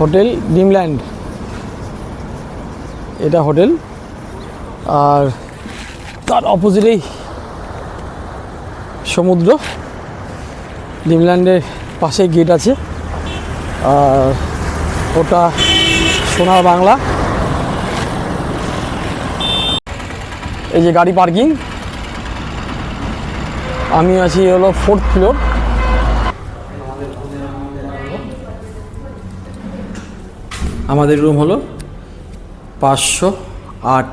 Hotel ডিমল্যান্ড। এটা hotel. আর তার অপোজিটেই সমুদ্র। ডিমল্যান্ডের পাশে গেট আছে। আর ওটা সোনার বাংলা। এই যে গাড়ি পার্কিং। আমি আছি হলো ফোর্থ ফ্লোর আমাদের রুম হলো পাঁচশো আট।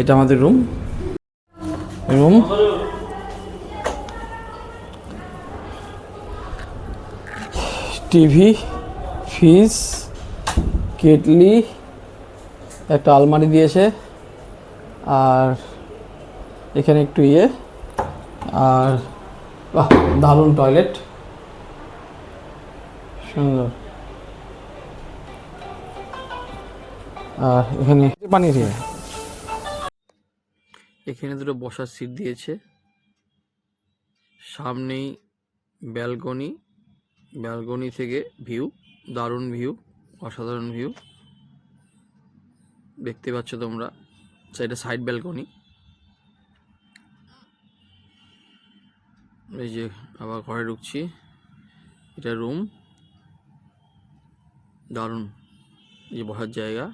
এটা আমাদের room room TV fridge kettle একটা আলমারি দিয়েছে। আর এখানে একটু ইয়ে। আর দারুণ টয়লেট সুন্দর। এখানে এখানে দুটো বসার সিট দিয়েছে। সামনেই ব্যালকনি ব্যালকনি থেকে ভিউ দারুণ ভিউ অসাধারণ ভিউ দেখতে পাচ্ছ তোমরা, এটা সাইড ব্যালকনি এই যে আবার ঘরে ঢুকছি, এটা রুম দারুণ, এই যে বসার জায়গা।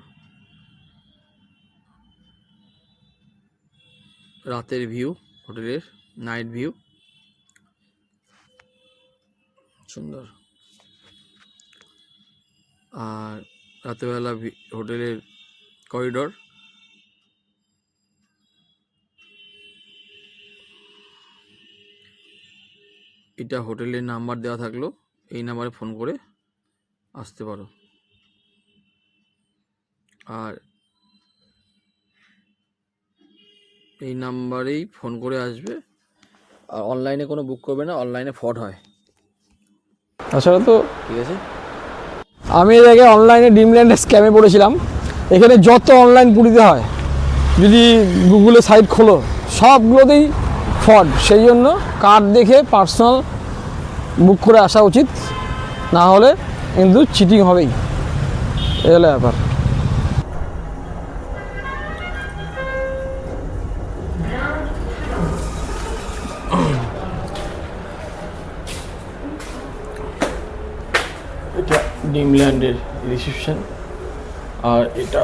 রাতের ভিউ, হোটেলের নাইট ভিউ। সুন্দর। আর রাতেরবেলা হোটেলের করিডোর। এটা হোটেলের নাম্বার দেওয়া থাকল, এই নাম্বারে ফোন করে আসতে পারো। আর এই নাম্বারেই ফোন করে আসবে। আর অনলাইনে কোনো বুক করবে না অনলাইনে ফ্রড হয়। তাছাড়া তো ঠিক আছে? আমি এর আগে অনলাইনে ডিমল্যান্ডে স্ক্যামে পড়েছিলাম। এখানে যত অনলাইন পুরিতে হয় যদি গুগলে সাইট খোলো সবগুলোতেই ফ্রড সেই জন্য কার্ড দেখে পার্সোনাল বুক করে আসা উচিত। না হলে কিন্তু চিটিং হবেই। এই হলো ব্যাপার। এটা ডিমল্যান্ডের রিসেপশন আর এটা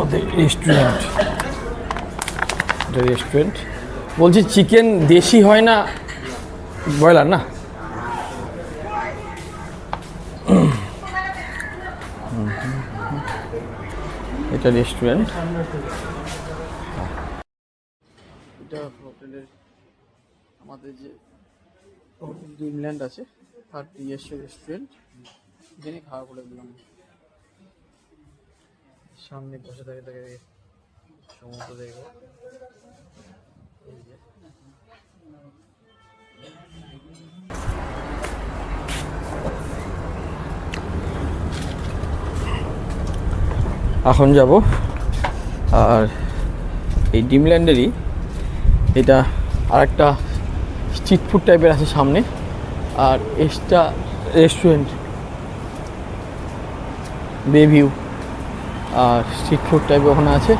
ওদের রেস্টুরেন্ট এটা রেস্টুরেন্ট বলছি চিকেন দেশি হয় না ব্রয়লার না? এটা রেস্টুরেন্ট এটা হোটেলের আমাদের যে ডিমল্যান্ড আছে, তার নিজস্ব রেস্টুরেন্ট এখানে খাওয়া করে দিলাম। সামনে বসে থাকে থাকে সমুদ্র দেখব এখন যাব। আর এই ডিমল্যান্ডেরই এটা আরেকটা স্ট্রিট ফুড টাইপের আছে সামনে। আর এক্সট্রা রেস্টুরেন্ট বেভিউ আর স্ট্রিট ফুড টাইপের ওখানে আছে।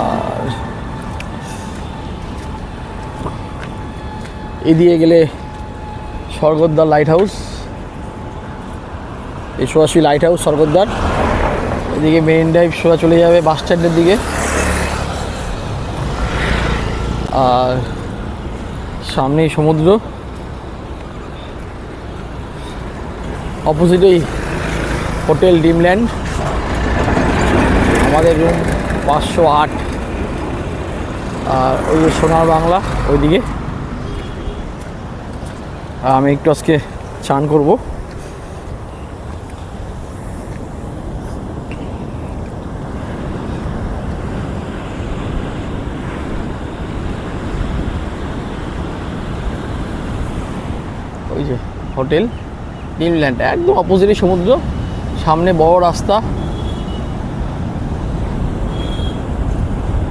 আর এদিকে গেলে স্বর্গদ্বার লাইট হাউস এই সোয়াশি লাইট হাউস স্বর্গদ্বার। এদিকে মেরিন ড্রাইভ সোজা চলে যাবে বাস স্ট্যান্ডের দিকে। আর সামনেই সমুদ্র। অপোজিটেই হোটেল ডিমল্যান্ড। আমাদের রুম পাঁচশো আট। আর ওই যে সোনার বাংলা, ওইদিকে। আমি একটু আজকে চান করব। ওই যে হোটেল ডিমল্যান্ড, একদম অপোজিটে সমুদ্র। সামনে বড় রাস্তা।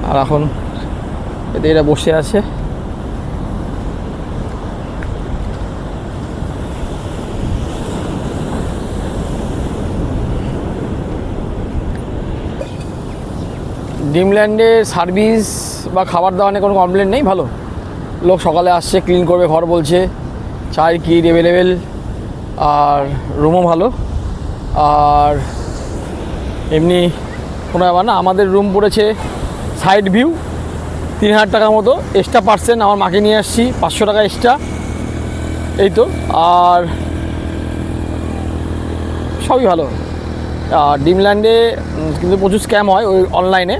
আর এখন এতে এরা বসে আছে। ড্রিমল্যান্ডে সার্ভিস বা খাবার দাবার নিয়ে কোনো কমপ্লেন নেই? ভালো। লোক সকালে আসছে ক্লিন করবে, ঘর বলছে। চায়ের কি অ্যাভেলেবেল আর রুমও ভালো। আর এমনি কোনো ব্যাপার না, আমাদের রুম পড়েছে সাইড ভিউ তিন হাজার টাকার মতো এক্সট্রা পার্সেন্ট আমার মাকে নিয়ে আসছি, পাঁচশো টাকা এক্সট্রা এই তো। আর সবই ভালো। আর ডিমল্যান্ডে কিন্তু প্রচুর স্ক্যাম হয় ওই অনলাইনে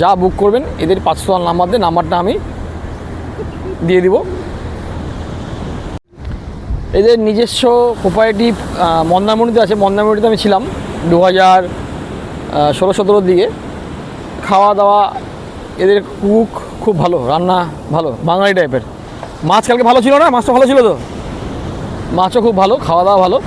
যা বুক করবেন, এদের পাঁচশো নাম্বার দিয়ে নাম্বারটা আমি দিয়ে দিব। এদের নিজস্ব কোপারেটিভ মন্দারমণিতে আছে। মন্দারমণিতে আমি ছিলাম দু হাজার ষোলো সতেরোর দিকে। খাওয়া দাওয়া এদের কুক খুব ভালো, রান্না ভালো, বাঙালি টাইপের মাছ কালকে ভালো ছিল না? মাছটা ভালো ছিল তো? মাছও খুব ভালো খাওয়া দাওয়া ভালো।